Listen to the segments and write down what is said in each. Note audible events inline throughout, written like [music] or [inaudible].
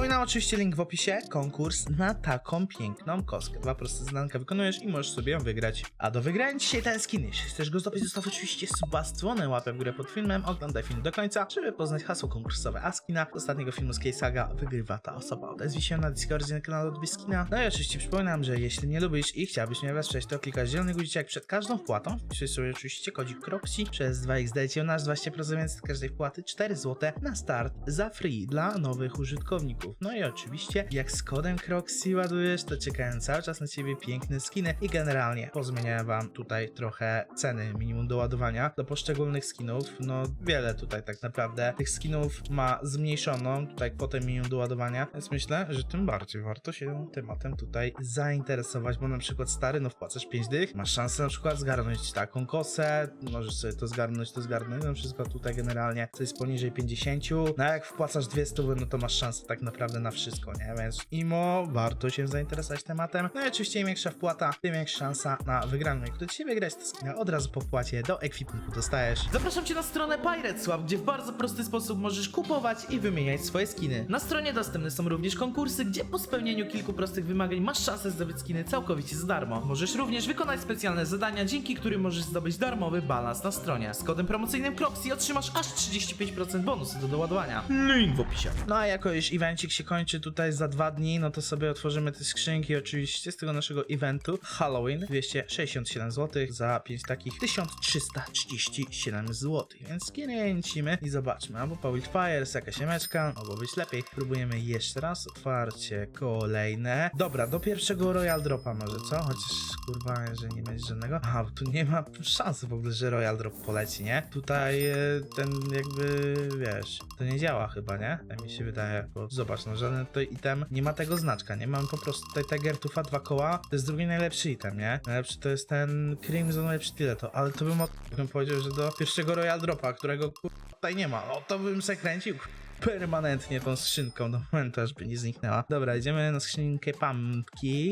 Przypominam oczywiście link w opisie, konkurs na taką piękną kostkę. Dwa proste zadanka wykonujesz i możesz sobie ją wygrać. A do wygrania dzisiaj ten skin. Jeśli chcesz go zdobyć, zostaw oczywiście suba z łapę w górę pod filmem, oglądaj film do końca, żeby poznać hasło konkursowe. A skina z ostatniego filmu z K-Saga wygrywa ta osoba. Odezwij się na Discordzie na kanał Odbij Skina. No i oczywiście przypominam, że jeśli nie lubisz i chciałbyś mnie wesprzeć, to klikasz zielony guzik jak przed każdą wpłatą. Wpisz sobie oczywiście kodzik Croxy przez 2x ci nasz 20% więcej każdej wpłaty 4 zł na start za free dla nowych użytkowników. No i oczywiście jak z kodem Croxy ładujesz, to czekają cały czas na ciebie piękne skiny i generalnie pozmieniałem wam tutaj trochę ceny minimum do ładowania do poszczególnych skinów. No wiele tutaj tak naprawdę tych skinów ma zmniejszoną tutaj kwotę minimum do ładowania, więc myślę, że tym bardziej warto się tematem tutaj zainteresować, bo na przykład stary, no wpłacasz 5 dych, masz szansę na przykład zgarnąć taką kosę, możesz sobie to zgarnąć, to zgarnąć, no wszystko tutaj generalnie co jest poniżej 50, no a jak wpłacasz 200, no to masz szansę tak naprawdę na wszystko, nie? Więc imo warto się zainteresować tematem. No i oczywiście im większa wpłata, tym większa szansa na wygraną. Jak chcecie wygrać to skina od razu po wpłacie do ekwipunku dostajesz. Zapraszam cię na stronę PirateSwap, gdzie w bardzo prosty sposób możesz kupować i wymieniać swoje skiny. Na stronie dostępne są również konkursy, gdzie po spełnieniu kilku prostych wymagań masz szansę zdobyć skiny całkowicie za darmo. Możesz również wykonać specjalne zadania, dzięki którym możesz zdobyć darmowy balans na stronie. Z kodem promocyjnym Croxy otrzymasz aż 35% bonusu do doładowania. Link w opisie. No a jako już evencik się kończy tutaj za dwa dni, no to sobie otworzymy te skrzynki oczywiście z tego naszego eventu Halloween 267 zł za 5 takich 1337 zł. Więc kręcimy i zobaczmy. Albo Power Fires, jakaś emeczka, mogło być lepiej. Próbujemy jeszcze raz. Otwarcie kolejne. Dobra, do pierwszego Royal Dropa może, co? Chociaż kurwa, że nie będzie żadnego. A, tu nie ma szansy w ogóle, że Royal Drop poleci, nie? Tutaj e, ten jakby, wiesz, to nie działa chyba, nie? Tak mi się wydaje, bo zobacz, no żaden tutaj item nie ma tego znaczka, nie? Mam po prostu tutaj Tiger Tufa, dwa koła, to jest drugi najlepszy item, nie? Najlepszy to jest ten Crimson, tyle to, ale to bym, od- bym powiedział, że do pierwszego Royal Dropa, którego tutaj nie ma, no to bym se kręcił permanentnie tą skrzynką do momentu, aż by nie zniknęła. Dobra, idziemy na skrzynkę pumpki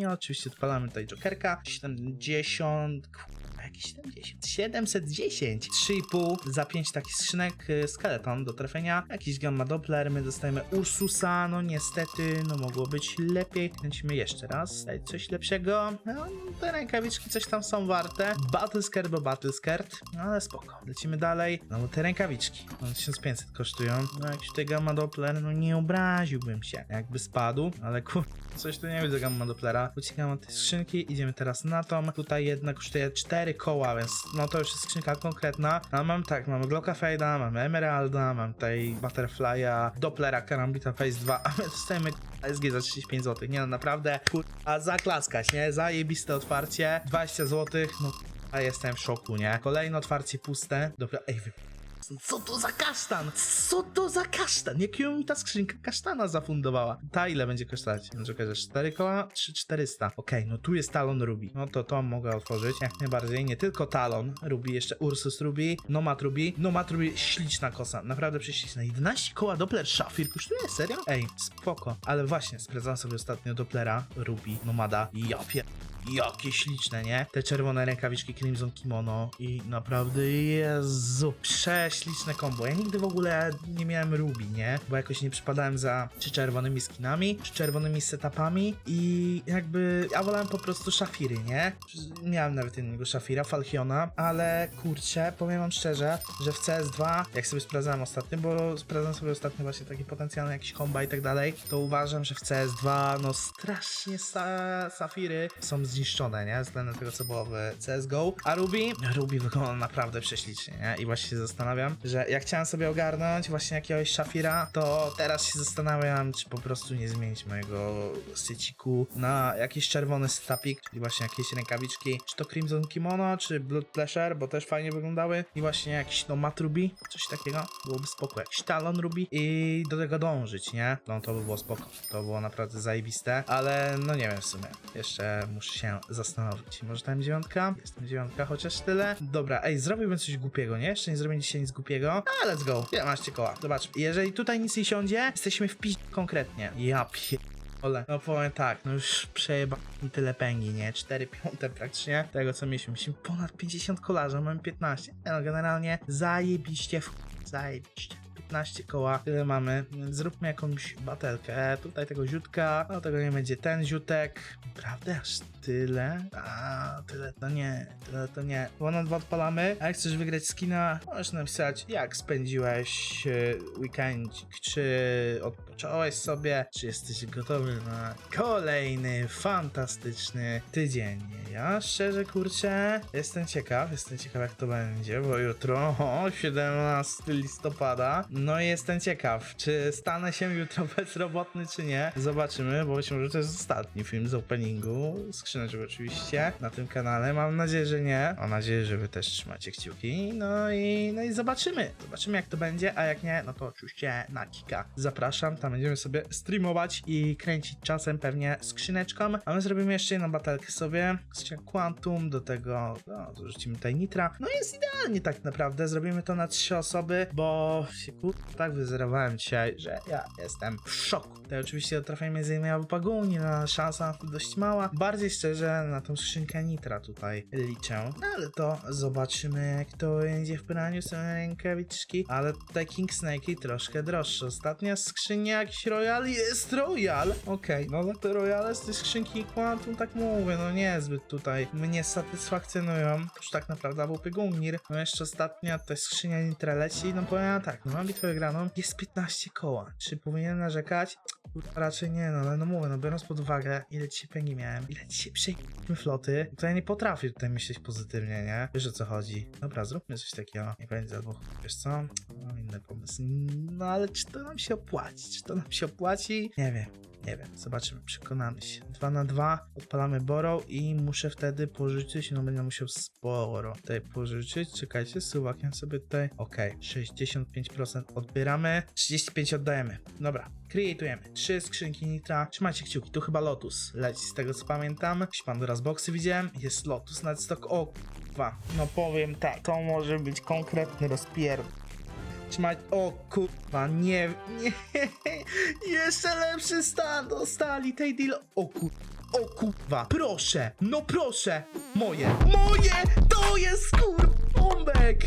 i oczywiście odpalamy tutaj Jokerka, 70... Jakiś 70, 710, 3,5 za 5 takich skrzynek, y, skeleton do trafienia, jakiś gamma doppler, my dostajemy Ursusa, no niestety, no mogło być lepiej, kręcimy jeszcze raz, daj coś lepszego, no te rękawiczki coś tam są warte, Battle Skirt bo Battle Skirt, no ale spoko, lecimy dalej, no bo te rękawiczki, no 1500 kosztują, no jakiś tutaj gamma doppler, no nie obraziłbym się, jakby spadł, ale kur... [laughs] Coś tu nie widzę gamma dopplera. Uciekamy od tej skrzynki, idziemy teraz na tą. Tutaj jedna kosztuje 4 koła, więc no to już jest skrzynka konkretna. A mam tak, mamy Glocka Fade'a, mamy Emeralda, mam tutaj Butterfly'a, Dopplera, Karambita Phase 2, a my dostajemy SG za 35 zł. Nie no, naprawdę, a zaklaskać, nie? Zajebiste otwarcie, 20 zł, no a jestem w szoku, nie? Kolejne otwarcie puste. Dobra, ej, wy... Co to za kasztan? Co to za kasztan? Jakiego mi ta skrzynka kasztana zafundowała? Ta ile będzie kosztować? No czekaj, że 4 koła? 3400. Okej, no tu jest talon Ruby. No to to mogę otworzyć. Jak najbardziej. Nie tylko talon Ruby, jeszcze Ursus Ruby, Nomad Ruby. Nomad Ruby, śliczna kosa. Naprawdę prześliczna. 11 koła Doppler Shafir kosztuje? Serio? Ej, spoko. Ale właśnie, sprawdzam sobie ostatnio Dopplera Ruby, Nomada. Ja. Jakie śliczne, nie? Te czerwone rękawiczki Crimson Kimono i naprawdę, Jezu, prześliczne kombo. Ja nigdy w ogóle nie miałem Ruby, nie? Bo jakoś nie przypadałem za czy czerwonymi skinami, czy czerwonymi setupami i jakby ja wolałem po prostu szafiry, nie? Miałem nawet jednego szafira, Falchiona, ale kurczę, powiem wam szczerze, że w CS2, jak sobie sprawdzałem ostatnio, bo sprawdzam sobie ostatnio właśnie takie potencjalne jakieś komba i tak dalej, to uważam, że w CS2 no strasznie sa safiry są zniszczone, nie? Względem tego, co było w CSGO. A Ruby? Ruby wygląda naprawdę prześlicznie, nie? I właśnie się zastanawiam, że jak chciałem sobie ogarnąć właśnie jakiegoś szafira, to teraz się zastanawiam, czy po prostu nie zmienić mojego syciku na jakiś czerwony stapik, czyli właśnie jakieś rękawiczki, czy to Crimson Kimono, czy Blood Pleasure, bo też fajnie wyglądały i właśnie jakiś no mat Ruby, coś takiego, byłoby spoko, jakiś Talon Ruby i do tego dążyć, nie? No to by było spoko, to było naprawdę zajebiste, ale no nie wiem w sumie, jeszcze muszę się zastanowić. Może tam dziewiątka? Jest tam dziewiątka, chociaż tyle. Dobra, ej, zrobiłbym coś głupiego, nie? Jeszcze nie zrobiłem dzisiaj nic głupiego. A, let's go. 11 koła. Zobacz, jeżeli tutaj nic nie siądzie, jesteśmy w piś konkretnie. Ja pier... Ole, no powiem tak, no już przejeba tyle pęgi, nie? 4 piąte praktycznie tego co mieliśmy. Mieliśmy ponad 50 kolarza, mamy 15. Nie No generalnie zajebiście w... zajebiście. 15 koła, tyle mamy, zróbmy jakąś batelkę. Tutaj tego ziutka, no tego nie będzie ten ziutek. Prawda, aż tyle? A, tyle to nie, tyle to nie. Bo na dwa odpalamy, a jak chcesz wygrać skina, możesz napisać, jak spędziłeś e, weekendzik, czy odpocząłeś sobie, czy jesteś gotowy na kolejny fantastyczny tydzień. Ja szczerze, kurczę, jestem ciekaw, jestem ciekaw jak to będzie, bo jutro, o, 17 listopada, no jestem ciekaw, czy stanę się jutro [laughs] bezrobotny, czy nie. Zobaczymy, bo być może to jest ostatni film z openingu, skrzyneczek oczywiście, na tym kanale. Mam nadzieję, że nie. Mam nadzieję, że wy też trzymacie kciuki. No i, no i zobaczymy. Zobaczymy jak to będzie, a jak nie, no to oczywiście na Kika. Zapraszam, tam będziemy sobie streamować i kręcić czasem pewnie skrzyneczką. A my zrobimy jeszcze jedną batelkę sobie. Skrzynia Quantum, do tego no, dorzucimy tutaj Nitra. No jest idealnie tak naprawdę. Zrobimy to na trzy osoby, bo się kur... tak wyzerowałem dzisiaj, że ja jestem w szoku. Tutaj oczywiście trafienie z innej paguni, no szansa dość mała. Bardziej szczerze na tą skrzynkę Nitra tutaj liczę. No ale to zobaczymy jak to będzie w praniu są rękawiczki. Ale tutaj King Snake troszkę droższe. Ostatnia skrzynia jakiś Royal jest Royal. Okej, no ale te Royale z tej skrzynki Quantum tak mówię, no niezbyt tutaj mnie satysfakcjonują. Już tak naprawdę był Pygungnir. No jeszcze ostatnia jest skrzynia Nitra leci. No powiem tak, no mam bitwę wygraną. Jest 15 koła. Czy powinienem narzekać? Raczej nie, no ale no mówię, no biorąc pod uwagę, ile dzisiaj pęgi miałem, ile dzisiaj przejęliśmy floty, to ja nie potrafię tutaj myśleć pozytywnie, nie? Wiesz o co chodzi. Dobra, zróbmy coś takiego. Nie będzie dwóch. Wiesz co? Mam inny pomysł. No ale czy to nam się opłaci? Czy to nam się opłaci? Nie wiem. Nie wiem, zobaczymy, przekonamy się. 2 na 2, odpalamy borrow i muszę wtedy pożyczyć, no będę musiał sporo tutaj pożyczyć. Czekajcie, suwakiem sobie tutaj. Okej, 65% odbieramy, 35 oddajemy. Dobra, creatujemy. Trzy skrzynki nitra. Trzymajcie kciuki, tu chyba Lotus leci z tego co pamiętam. Jakieś Pandora's Boxy widziałem, jest Lotus na stok. O kurwa, no powiem tak, to może być konkretny rozpier... Trzymaj. O kurwa, nie, nie. [laughs] Jeszcze lepszy stan dostali tej deal. O kur... O kurwa, proszę, no proszę, moje, moje, to jest kur... bombek.